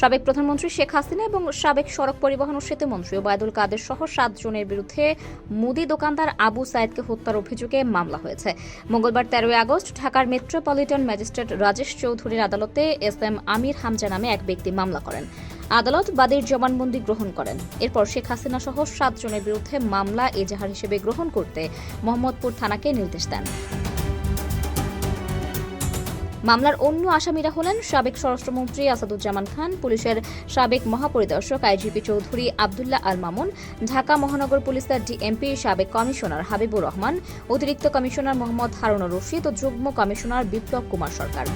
সাবেক প্রধানমন্ত্রী শেখ হাসিনা এবং সাবেক সড়ক পরিবহন ও সেতু মন্ত্রী ওবায়দুল কাদের সহ সাতজনের বিরুদ্ধে মুদি দোকানদার আবু সাইদকে হত্যার অভিযোগে মামলা হয়েছে। মঙ্গলবার তেরোই আগস্ট ঢাকার মেট্রোপলিটন ম্যাজিস্ট্রেট রাজেশ চৌধুরীর আদালতে এস এম আমির হামজা নামে এক ব্যক্তি মামলা করেন। আদালত বাদীর জবানবন্দি গ্রহণ করেন। এরপর শেখ হাসিনা সহ সাতজনের বিরুদ্ধে মামলা এজাহার হিসেবে গ্রহণ করতে মোহাম্মদপুর থানাকে নির্দেশ দেন। মামলার অন্য আসামিরা হলেন সাবেক স্বরাষ্ট্রমন্ত্রী আসাদুজ্জামান খান, পুলিশের সাবেক মহাপরিদর্শক আইজিপি চৌধুরী আবদুল্লাহ আল মামুন, ঢাকা মহানগর পুলিশের ডিএমপি সাবেক কমিশনার হাবিবুর রহমান, অতিরিক্ত কমিশনার মোহাম্মদ হারুনুর রশিদ ও যুগ্ম কমিশনার বিপ্লব কুমার সরকার।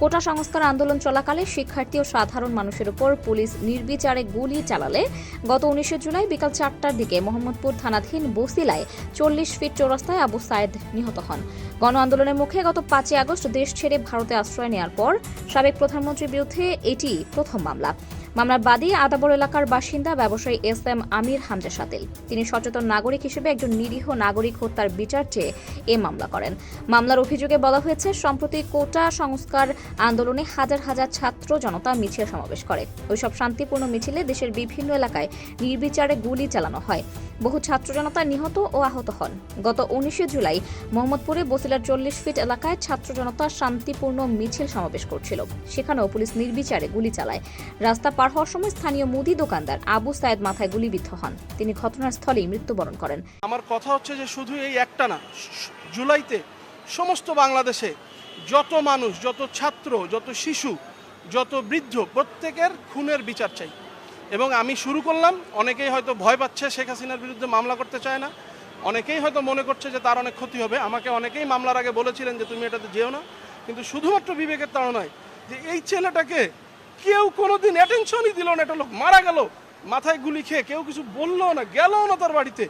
কোটা সংস্কার আন্দোলন চলাকালে শিক্ষার্থী ও সাধারণ মানুষের উপর পুলিশ নির্বিচারে গুলি চালালে। গত উনিশে জুলাই বিকাল চারটার দিকে মোহাম্মদপুর থানাধীন বসিলায় চল্লিশ ফিট চৌরাস্তায় আবু সায়েদ নিহত হন। গণ আন্দোলনের মুখে গত পাঁচই আগস্ট দেশ ছেড়ে ভারতে আশ্রয় নেওয়ার পর সাবেক প্রধানমন্ত্রীর বিরুদ্ধে এটি প্রথম মামলা। মামলার বাদী আদাবর এলাকার বাসিন্দা ব্যবসায়ী এস এম আমির হামজা সাতিল তিনি সচেতন নাগরিক হিসেবে একজন নিরীহ নাগরিক হত্যার বিচার চেয়ে এ মামলা করেন। মামলার অভিযোগে বলা হয়েছে, সম্প্রতি কোটা সংস্কার আন্দোলনে হাজার হাজার ছাত্র জনতা মিছিল সমাবেশ করে। ওইসব শান্তিপূর্ণ মিছিলে দেশের বিভিন্ন এলাকায় নির্বিচারে গুলি চালানো হয়। বহু ছাত্র জনতা নিহত ও আহত হন। গত উনিশে জুলাই মোহাম্মদপুরে বসিলার চল্লিশ ফিট এলাকায় ছাত্র জনতা শান্তিপূর্ণ মিছিল সমাবেশ করছিল। সেখানেও পুলিশ নির্বিচারে গুলি চালায়। রাস্তা পার হওয়ার সময় স্থানীয় মুদি দোকানদার আবু সায়েদ মাথায় গুলিবিদ্ধ হন। তিনি ঘটনাস্থলেই মৃত্যুবরণ করেন। আমার কথা হচ্ছে যে শুধু এই একটা না জুলাইতে সমস্ত বাংলাদেশে যত মানুষ, যত ছাত্র, যত শিশু, যত বৃদ্ধ, প্রত্যেকের খুনের বিচার চাই। এবং আমি শুরু করলাম, অনেকেই হয়তো ভয় পাচ্ছে শেখ হাসিনার বিরুদ্ধে মামলা করতে চায় না। অনেকেই হয়তো মনে করছে যে তার অনেক ক্ষতি হবে। আমাকে অনেকেই মামলার আগে বলেছিলেন যে তুমি এটাতে যেও না। কিন্তু শুধুমাত্র বিবেকের তাড়া নয়, যে এই ছেলেটাকে কেউ কোনোদিন অ্যাটেনশনই দিল না। একটা লোক মারা গেল, মাথায় গুলি খেয়ে কেউ কিছু বলল না, গেলও না তার বাড়িতে।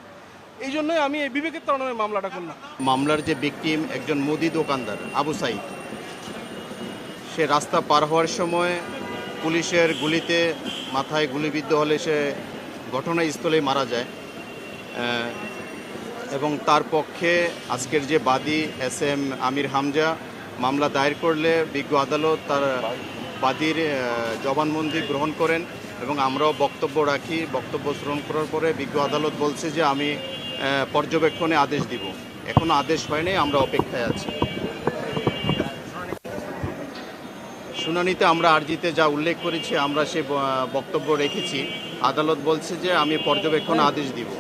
এই জন্যই আমি এই বিবেকের তাড়নায় মামলাটা করলাম। মামলার যে ভিকটিম একজন মুদি দোকানদার, আবু সাইদ, সে রাস্তা পার হওয়ার সময় পুলিশের গুলিতে মাথায় গুলিবিদ্ধ হলে সে ঘটনাস্থলেই মারা যায়। এবং তার পক্ষে আজকের যে বাদী এস এম আমির হামজা মামলা দায়ের করলে বিজ্ঞ আদালত তার বাদীর জবানবন্দি গ্রহণ করেন এবং আমরাও বক্তব্য রাখি। বক্তব্য শ্রবণ করার পরে বিজ্ঞ আদালত বলছে যে আমি পর্যবেক্ষণে আদেশ দিব। এখনও আদেশ হয়নি, আমরা অপেক্ষায় আছি। শুনানিতে আমরা আর্জিতে যা উল্লেখ করেছি, আমরা সে বক্তব্য রেখেছি। আদালত বলছে যে, আমি পর্যবেক্ষণ আদেশ দিব।